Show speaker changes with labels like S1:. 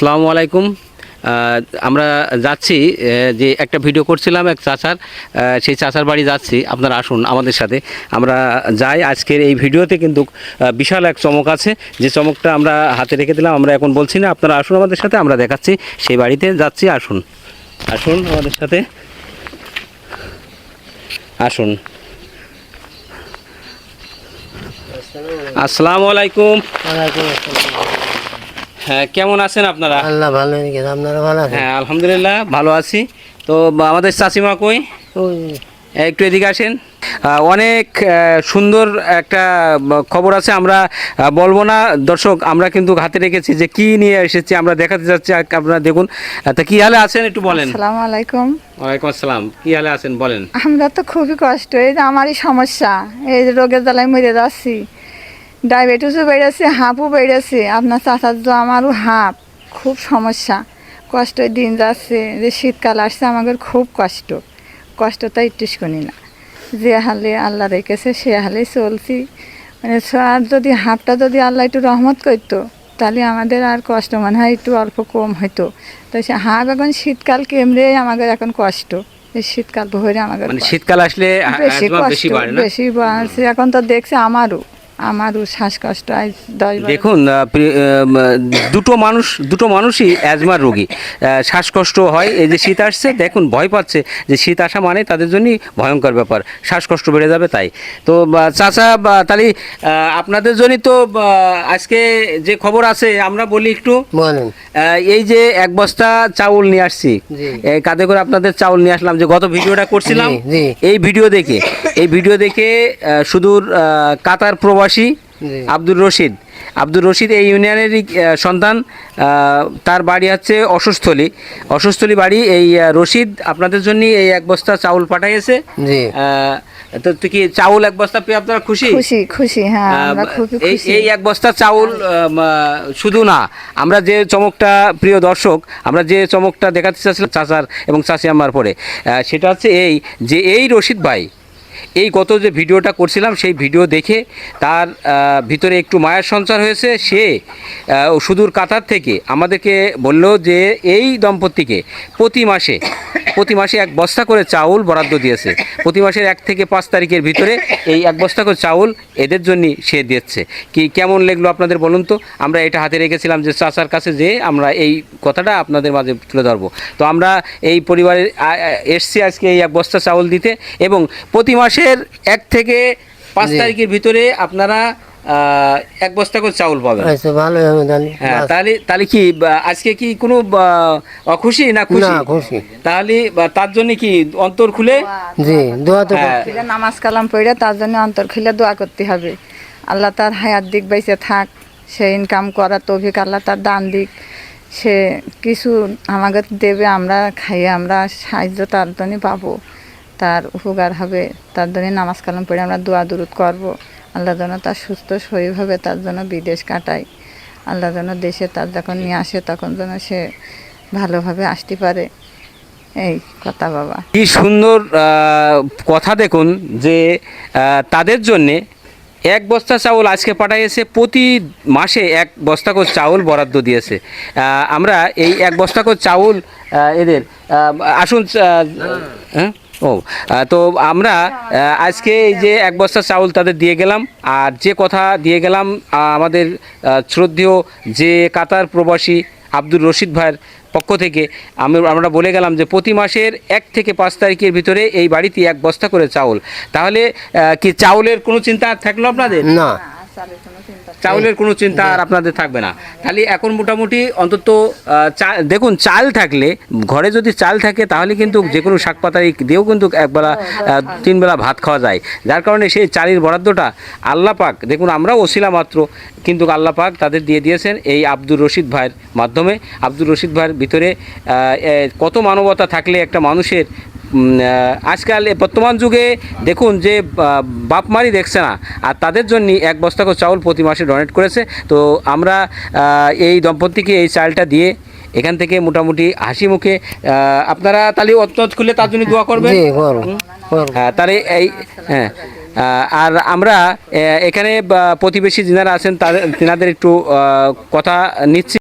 S1: আসসালামু আলাইকুম। আমরা যাচ্ছি যে একটা ভিডিও করছিলাম এক চাচার সেই চাচার বাড়ি যাচ্ছি। আপনারা আসুন আমাদের সাথে। আমরা যাই, আজকের এই ভিডিওতে কিন্তু বিশাল এক চমক আছে। যে চমকটা আমরা হাতে রেখে দিলাম, আমরা এখন বলছি না, আপনারা আসুন আমাদের সাথে, আমরা দেখাচ্ছি। সেই বাড়িতে যাচ্ছি, আসুন। আসুন আমাদের সাথে। আসুন। আসসালামু আলাইকুম। হ্যাঁ কেমন আছেন আপনারা?
S2: আল্লাহ ভালো আপনারা ভালো আছেন?
S1: হ্যাঁ আলহামদুলিল্লাহ ভালো আছি। তো আমাদের চাচিমা কই? একটু এদিকে আসেন। অনেক সুন্দর একটা খবর আছে আমরা বলব না। দর্শক আমরা কিন্তু হাতে রেখেছি যে কি নিয়ে এসেছি আমরা দেখাতে যাচ্ছি আপনারা দেখুন। তা কি হালে আছেন একটু বলেন।
S3: আসসালামু আলাইকুম।
S1: ওয়ালাইকুম আসসালাম। কি হালে আছেন বলেন।
S3: আমরা তো খুবই কষ্ট এই যে আমারই সমস্যা এই যে রোগের জ্বালায় মরে যাচ্ছি। ডায়াবেটিসও বেড়েছে হাঁপও বেড়েছে। আপনার চাচার তো আমারও হাঁপ খুব সমস্যা। কষ্ট দিন যাচ্ছে যে শীতকাল আসছে আমাদের খুব কষ্ট। কষ্ট তাই টিসকনি না। যে হালে আল্লাহ রেখেছে সে হালেই চলছি। মানে আর যদি হাঁপটা যদি আল্লাহ একটু রহমত করতো তাহলে আমাদের আর কষ্ট মনে হয় একটু অল্প কম হতো তো সে হাঁপ এখন শীতকাল কেমরে আমাদের এখন কষ্ট? এই শীতকাল ভরে আমাদের
S1: মানে শীতকাল আসলে
S3: বেশি কষ্ট
S1: বেশি বাড়ে
S3: বেশি বাড়ছে। এখন তো দেখছে আমারও। আমারও শ্বাসকষ্ট আজ দশ
S1: দেখুন দুটো মানুষ দুটো মানুষই অ্যাজমার রোগী। শ্বাসকষ্ট হয় এই যে শীত আসছে দেখুন ভয় পাচ্ছে যে শীত আসা মানে তাদের জন্যই ভয়ঙ্কর ব্যাপার। শ্বাসকষ্ট বেড়ে যাবে তাই। তো চাচা তাহলে আপনাদের জন্যই তো আজকে যে খবর আছে আমরা বলি একটু এই যে এক বস্তা চাউল নিয়ে আসছি। কাঁধে করে আপনাদের চাউল নিয়ে আসলাম যে গত ভিডিওটা করছিলাম। এই ভিডিও দেখে এই ভিডিও দেখে আহ, সুদূর কাতার প্রবাসী
S2: জি।
S1: আব্দুর রশিদ। আব্দুর রশিদ এই ইউনিয়নেরই আহ, সন্তান তার বাড়ি হচ্ছে অসুস্থলী। অসুস্থলী বাড়ি এই রশিদ আপনাদের জন্য এই এক বস্তা চাউল পাঠাইছে।
S2: জি।
S1: তো তো কি চাউল এক বস্তা পেয়ে আপনারা খুশি?
S3: খুশি খুশি হ্যাঁ
S1: এই এই এক বস্তা চাউল শুধু না আমরা যে চমকটা প্রিয় দর্শক আমরা যে চমকটা দেখাতে চাচ্ছিলাম চাচার এবং চাচি আমার পরে সেটা হচ্ছে এই যে এই রশিদ ভাই এই গত যে ভিডিওটা করছিলাম, সেই ভিডিও দেখে তার ভিতরে একটু মায়ের সঞ্চার হয়েছে। সে সুদূর কাতার থেকে আমাদেরকে বলল যে, এই দম্পতিকে প্রতি মাসে প্রতি মাসে এক বস্তা করে চাউল বরাদ্দ দিয়েছে। প্রতি মাসের এক থেকে পাঁচ তারিখের ভিতরে এই এক বস্তা করে চাউল এদের জন্য সে দিচ্ছে কি, কেমন লাগল আপনাদের বলুন তো? আমরা এটা হাতে রেখেছিলাম যে, চাচার কাছে যে আমরা এই কথাটা আপনাদের মাঝে তুলে ধরবো। তো আমরা এই পরিবারের এসছি আজকে এই এক বস্তা চাউল দিতে এবং প্রতি মাসের এক থেকে পাঁচ। তারিখের ভিতরে আপনারা এক বস্তা করে চাউল পাবেন।
S2: আচ্ছা ভালো হবে তাহলে।
S1: হ্যাঁ তাহলে তাহলে কি আজকে কি কোনো বা, অখুশি না খুশি?
S2: না খুশি।
S1: তাহলে তার জন্য কি অন্তর খুলে?
S2: জি দোয়া তো
S1: হ্যাঁ।
S3: নামাজ কালাম পড়ে তার জন্য অন্তর খুলে দোয়া করতে হবে। আল্লাহ তার হায়াত দিক বাইসে থাক। সে ইনকাম করার তৌফিক আল্লাহ তার দান দিক। সে কিছু আমাকে দেবে আমরা খাইয়ে আমরা সাহায্য তার জন্য পাবো। তার উপকার হবে, তার জন্য নামাজ কালাম পড়ে আমরা দোয়া দুরুদ করব। আল্লাহ যেন তার সুস্থ শরীর হবে তার জন্য বিদেশ কাটায়। আল্লাহ যেন দেশে তার যখন নিয়ে আসে, তখন যেন সে ভালোভাবে আসতে পারে। এই কথা বাবা।
S1: কি সুন্দর কথা দেখুন যে তাদের জন্যে এক বস্তা চাউল আজকে পাঠাইয়েছে, প্রতি মাসে এক বস্তা করে চাউল বরাদ্দ দিয়েছে। আমরা এই এক বস্তা করে চাউল এদের আসুন হ্যাঁ? ও তো আমরা আজকে এই যে এক বস্তা চাউল তাদের দিয়ে গেলাম আর যে কথা দিয়ে গেলাম আমাদের শ্রদ্ধেয় যে কাতার প্রবাসী আব্দুর রশিদ ভাইয়ের পক্ষ থেকে আমি আমরা বলে গেলাম যে প্রতি মাসের এক থেকে পাঁচ তারিখের ভিতরে এই বাড়িতে এক বস্তা করে চাউল। তাহলে কি চাউলের কোনো চিন্তা থাকল আপনাদের?
S2: না।
S1: চাউলের কোনো চিন্তা আর আপনাদের থাকবে না। তাহলে এখন মোটামুটি অন্তত দেখুন, চাল থাকলে, ঘরে যদি চাল থাকে, তাহলে কিন্তু যে কোনো শাক পাতারি দিয়েও কিন্তু একবেলা তিনবেলা ভাত খাওয়া যায়। যার কারণে সেই চালের বরাদ্দটা আল্লাহ পাক, দেখুন আমরাও ওসিলা মাত্র, কিন্তু আল্লাহ পাক তাদের দিয়ে দিয়েছেন এই আব্দুর রশিদ ভাইয়ের মাধ্যমে। আব্দুর রশিদ ভাইয়ের ভিতরে কত মানবতা থাকলে একটা মানুষের আজকাল বর্তমান যুগে দেখুন যে বাপ মারি দেখছে না। আর তাদের জন্য এক বস্তা করে চাউল প্রতি মাসে ডোনেট করেছে। তো আমরা এই দম্পতিকে এই চালটা দিয়ে এখান থেকে মোটামুটি হাসি মুখে আপনারা তাহলে অত্যন্ত খুলে তার জন্য দোয়া করবেন? হ্যাঁ তাহলে এই হ্যাঁ আর আমরা এখানে প্রতিবেশী যিনারা আছেন তাদের তিনাদের একটু কথা নিচ্ছি।